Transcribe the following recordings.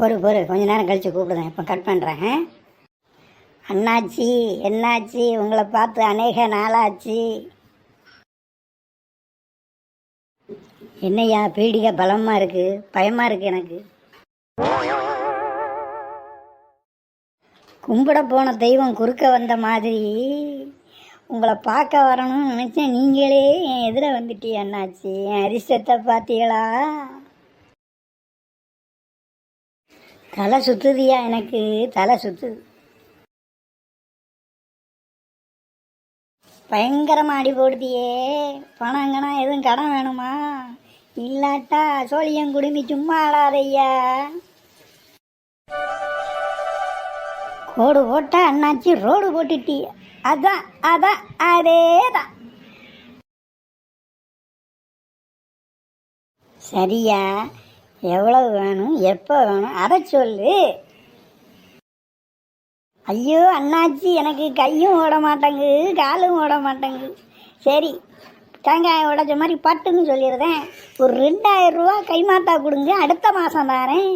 பொறு பொறு. கொஞ்ச நேரம் கழித்து கூப்பிடுதேன் இப்போ கட் பண்ணுறேன் அண்ணாச்சி என்னாச்சி? உங்களை பார்த்து அநேக நாளாச்சு. என்னையா பீடிகை பலமாக இருக்குது பயமாக இருக்குது எனக்கு. கும்பிட போன தெய்வம் குறுக்க வந்த மாதிரி உங்களை பார்க்க வரணும்னு நினச்சேன். நீங்களே என் எதிர வந்துட்டீ அண்ணாச்சி. என் அரிசத்தை பார்த்தீங்களா? தலை சுத்துதியா எனக்கு? தலை சுத்துது. பயங்கரமாக அடி போடுதியே. பணங்கனா எதுவும் கடன் வேணுமா? இல்லாட்டா சோழியம் குடுமி சும்மா ஆடாதையா கோடு போட்டா அண்ணாச்சி ரோடு போட்டுட்டிய அதான் அதான் அதே தான் சரியா? எவ்வளவு வேணும் எப்போ வேணும் அதை சொல்லு. ஐயோ அண்ணாச்சி எனக்கு கையும் ஓட மாட்டேங்கு காலும் ஓட மாட்டேங்கு. சரி தேங்காய் உடைச்ச மாதிரி பட்டுன்னு சொல்லிடுறேன். ஒரு ரெண்டாயிரம் ரூபா கைமாத்தா கொடுங்க அடுத்த மாதம் தாரேன்.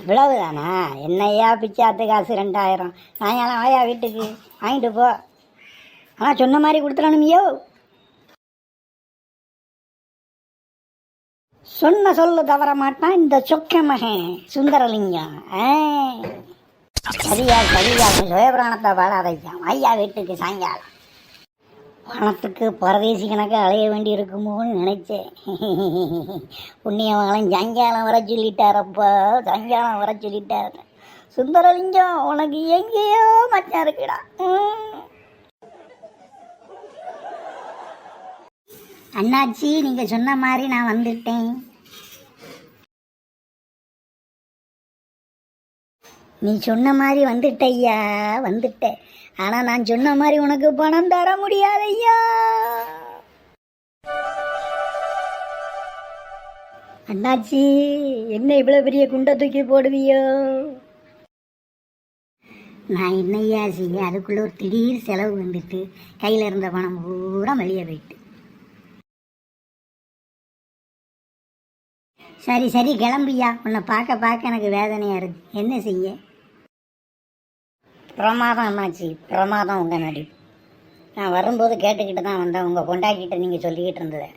இவ்வளவுதானா? என்னையா பிச்சாத்து காசு ரெண்டாயிரம்? சாயங்காலம் வாயா வீட்டுக்கு வாங்கிட்டு போ. ஆனால் சொன்ன மாதிரி கொடுத்துடணுமியோ? சொன்ன சொல்ல தவற மாட்டான் இந்த சொக்க மகன் சுந்தரலிங்கம். ஆ. சரியா சரியா. சுயபிராணத்தை பாடாதையா ஐயா. வீட்டுக்கு சாயங்காலம். பணத்துக்கு பரதேசி கணக்கு அலைய வேண்டி இருக்குமோன்னு நினைச்சேன். புண்ணியவங்களும் சாயங்காலம் வர சொல்லிட்டாரப்பா சாயங்காலம் வர சொல்லிட்டாரு. சுந்தரலிங்கம் உனக்கு எங்கேயோ மச்சான் இருக்குடா அண்ணாச்சி நீங்க சொன்ன மாதிரி நான் வந்துட்டேன். நீ சொன்ன மாதிரி வந்துட்டய்யா வந்துட்ட. ஆனா நான் சொன்ன மாதிரி உனக்கு பணம் தர முடியாதையா? அண்ணாச்சி என்ன இவ்வளவு பெரிய குண்டை தூக்கி போடுவியோ? நான் என்னய்யா செய்ய? அதுக்குள்ள ஒரு திடீர் செலவு வந்துட்டு கையில இருந்த பணம் பூரா வெளியே போயிட்டு. சரி சரி கிளம்பியா? உன்னை பார்க்க பார்க்க எனக்கு வேதனையாக இருக்கு. என்ன செய்ய? பிரமாதம் அம்மாச்சி பிரமாதம் உங்கள் நடிப்பு நான் வரும்போது கேட்டுக்கிட்டு தான் வந்தேன். உங்கள் கொண்டாக்கிட்ட நீங்கள் சொல்லிக்கிட்டு இருந்தது.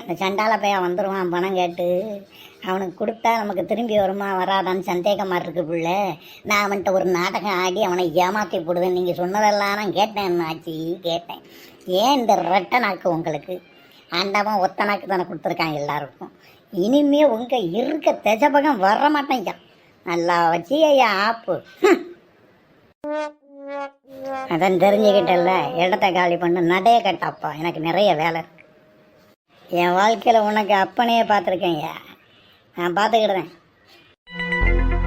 அந்த சண்டால பையன் வந்துடுவான் பணம் கேட்டு. அவனுக்கு கொடுத்தா நமக்கு திரும்பி வருமா வராதான்னு சந்தேகமாக இருக்கு புள்ள. நான் அவன்கிட்ட ஒரு நாடகம் ஆடி அவனை ஏமாற்றி போடுவேன். நீங்கள் சொன்னதெல்லாம் நான் கேட்டேன் என்னாச்சு கேட்டேன். ஏன் இந்த ரெட்டை நாக்கு உங்களுக்கு? ஆண்டவன் ஒத்த நாக்கு தானே கொடுத்துருக்காங்க எல்லாருக்கும். இனிமே உங்க இருக்க தெஜபகம் வர மாட்டேங்க நல்லா வச்சு ஐயா ஆப்பு அதான் தெரிஞ்சுக்கிட்டல இடத்த காலி பண்ண நடைய கட்டப்பா. எனக்கு நிறைய வேலை இருக்கு. என் வாழ்க்கையில் உனக்கு அப்பனையே பார்த்துருக்கேன்யா. நான் பார்த்துக்கிடுறேன்